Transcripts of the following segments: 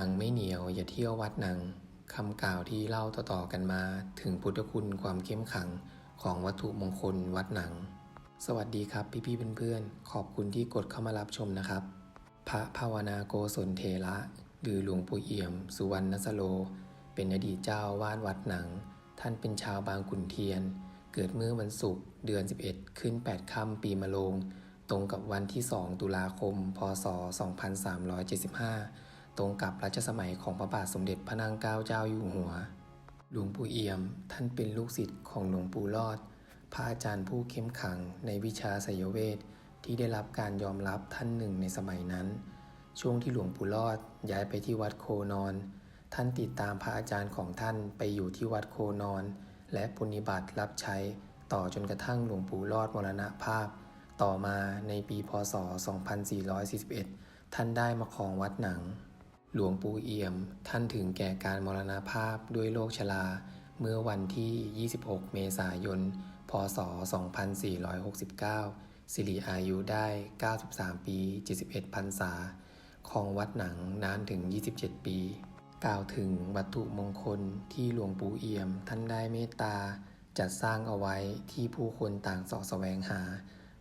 นังไม่เหนียวอย่าเที่ยววัดหนังคำกล่าวที่เล่าต่อๆกันมาถึงพุทธคุณความเข้มขังของวัตถุมงคลวัดหนัง สวัสดีครับพี่ๆเพื่อนๆ ขอบคุณที่กดเข้ามารับชมนะครับ พระภาวนาโกศลเทระหรือหลวงปู่เอี่ยม สุวรรณสโล เป็นอดีตเจ้าวาดวัดหนัง ท่านเป็นชาวบางขุนเทียน เกิดเมื่อวันศุกร์เดือน 11 ขึ้น 8ค่ำปีมะโรง ตรงกับวันที่ 2 ตุลาคม พศ 2375 ตรงกับรัชสมัยของพระบาทสมเด็จพระนางเกล้าเจ้าอยู่หัว หลวงปู่เอี่ยมท่านเป็นลูกศิษย์ของหลวงปู่รอด พระอาจารย์ผู้เข้มขังในวิชาไสยเวทที่ได้รับการยอมรับท่านหนึ่งในสมัยนั้น ช่วงที่หลวงปู่รอดย้ายไปที่วัดโคนอน ท่านติดตามพระอาจารย์ของท่านไปอยู่ที่วัดโคนอน และปฏิบัติรับใช้ต่อจนกระทั่งหลวงปู่รอดมรณภาพ ต่อมาในปีพศ 2441 ท่านได้มาครองวัดหนัง หลวงปู่เอี่ยมท่านถึงแก่การมรณภาพด้วยโรคชราเมื่อวันที่ 26 เมษายน พศ 2469 สิริอายุได้ 93 ปี 71พรรษาของวัดหนังนานถึง 27 ปี กล่าวถึงวัตถุมงคลที่หลวงปู่เอี่ยมท่านได้เมตตา จัดสร้างเอาไว้ที่ผู้คนต่างสาะแสวงหา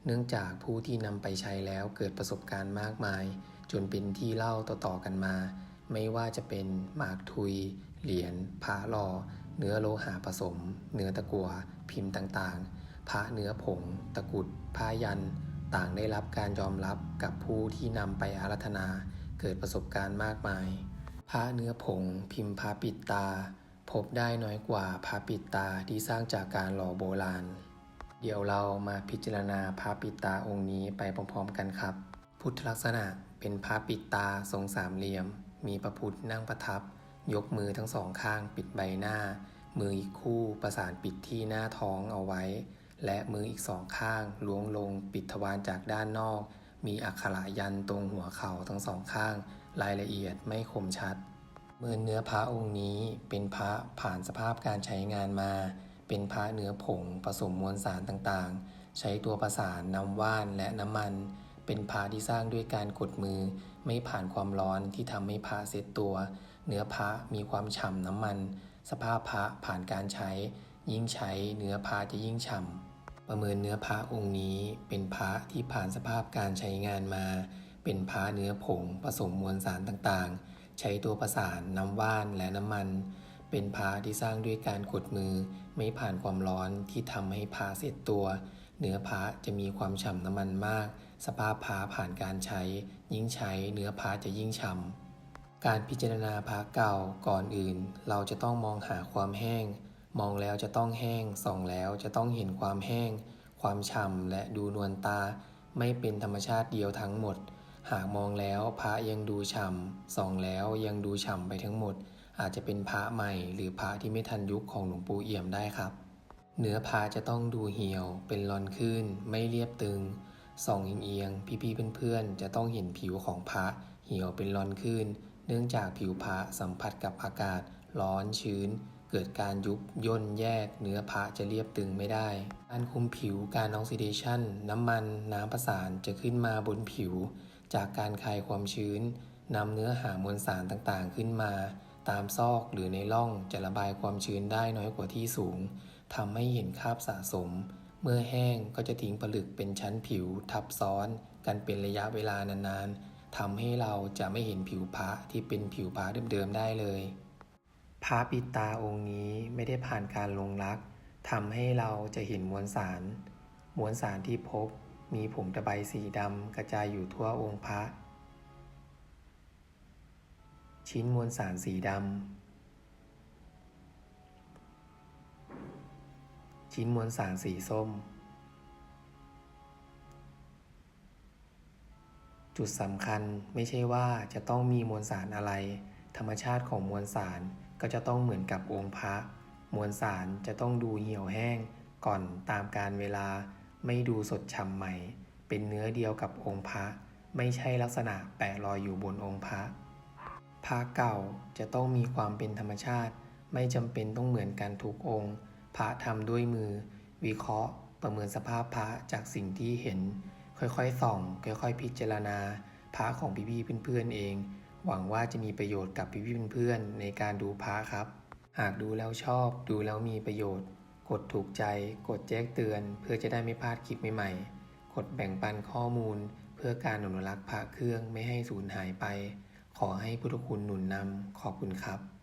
เนื่องจากผู้ที่นำไปใช้แล้วเกิดประสบการณ์มากมาย จนเป็นที่เล่าต่อๆกันมา ไม่ว่าจะเป็นหมากทุย เหรียญพระหล่อ เนื้อโลหะผสม เนื้อตะกัวพิมพ์ต่างๆพระเนื้อผง ตะกุดผ้ายัน ต่างได้รับการยอมรับกับผู้ที่นำไปอารัธนา เกิดประสบการณ์มากมายพระเนื้อผง พิมพ์พระปิดตา พบได้น้อยกว่าพระปิดตาที่สร้างจากการหล่อโบราณ เดี๋ยวเรามาพิจารณาพระปิดตาองค์นี้ไปพร้อมๆกันครับ พุทธลักษณะเป็นพระปิดตาทรงสามเหลี่ยม มีพระพุทธนั่งประทับ ยกมือทั้งสองข้างปิดใบหน้า มืออีกคู่ประสานปิดที่หน้าท้องเอาไว้ และมืออีกสองข้างล้วงลงปิดทวารจากด้านนอก มีอักขระยันตรงหัวเข่าทั้งสองข้าง รายละเอียดไม่คมชัด เมื่อเนื้อพระองค์นี้เป็นพระผ่านสภาพการใช้งานมา เป็นพระเนื้อผงผสมมวลสารต่างๆ ใช้ตัวประสานน้ำว่านและน้ำมัน เป็นพระที่สร้างด้วยการกดมือ ไม่ผ่านความร้อนที่ทำให้พระเซตตัว เนื้อพระมีความฉ่ำน้ำมัน สภาพพระผ่านการใช้ ยิ่งใช้เนื้อพระจะยิ่งฉ่ำประเมินเนื้อพระองค์นี้ เป็นพระที่ผ่านสภาพการใช้งานมา เป็นพระเนื้อผงผสมมวลสารต่างๆ ใช้ตัวประสานน้ำว่านและน้ำมัน เป็นพระที่สร้างด้วยการกดมือ ไม่ผ่านความร้อนที่ทำให้พระเสร็จตัว เนื้อพระจะมีความฉ่ำน้ำมันมาก สภาพพระผ่านการใช้ ยิ่งใช้เนื้อพระจะยิ่งฉ่ำการพิจารณาพระเก่าก่อนอื่น เราจะต้องมองหาความแห้ง มองแล้วจะต้องแห้ง ส่องแล้วจะต้องเห็นความแห้ง ความฉ่ำและดูนวลตา ไม่เป็นธรรมชาติเดียวทั้งหมด หากมองแล้วพระยังดูฉ่ำส่องแล้วยังดูฉ่ำไปทั้งหมด อาจจะเป็นพระใหม่หรือพระที่ไม่ทันยุคของหลวงปู่เอี่ยมได้ครับเนื้อพระจะต้องดูเหี่ยว เป็นรอนขึ้น ไม่เรียบตึง ส่องเอียงๆพี่ๆเพื่อนๆจะต้องเห็นผิวของพระเหี่ยวเป็นร้อนขึ้น เนื่องจากผิวพระสัมผัสกับอากาศร้อนชื้น เกิดการยุบย่นแยกเนื้อพระจะเรียบตึงไม่ได้ การคุมผิวการออกซิเดชันน้ำมันน้ำประสานจะขึ้นมาบนผิว จากการคายความชื้นนำเนื้อหามวลสารต่างๆขึ้นมา ตามซอกหรือในร่องจะระบายความชื้นได้น้อยกว่าที่สูงทำให้เห็นคราบสะสม เมื่อแห้งก็จะทิ้งผลึกเป็นชั้นผิวทับซ้อนกันเป็นระยะเวลานานๆทำให้เราจะไม่เห็นผิวพระที่เป็นผิวพระเดิมๆได้เลย พระปิดตาองค์นี้ไม่ได้ผ่านการลงรักทำให้เราจะเห็นมวลสาร มวลสารที่พบมีผงตะไบสีดำกระจายอยู่ทั่วองค์พระ ชิ้นมวลสารสีดำ ชิ้นมวลสารสีส้ม จุดสำคัญไม่ใช่ว่าจะต้องมีมวลสารอะไร ธรรมชาติของมวลสารก็จะต้องเหมือนกับองค์พระ มวลสารจะต้องดูเหี่ยวแห้งก่อนตามการเวลาไม่ดูสดฉ่ำใหม่ เป็นเนื้อเดียวกับองค์พระ ไม่ใช่ลักษณะแปะลอยอยู่บนองค์พระพระเก่าจะต้องมีความเป็นธรรมชาติ ไม่จำเป็นต้องเหมือนกันทุกองค์ พระทำด้วยมือ วิเคราะห์ ประเมินสภาพพระจากสิ่งที่เห็น ค่อยๆส่อง ค่อยๆ พิจารณา พระของพี่ๆเพื่อนๆเอง หวังว่าจะมีประโยชน์กับพี่ๆเพื่อนๆในการดูพระครับ หากดูแล้วชอบ ดูแล้วมีประโยชน์ กดถูกใจ กดแจ้งเตือน เพื่อจะได้ไม่พลาดคลิปใหม่ๆ กดแบ่งปันข้อมูล เพื่อการอนุรักษ์พระเครื่องไม่ให้สูญหายไป ขอให้พุทธคุณหนุนนำขอบคุณครับ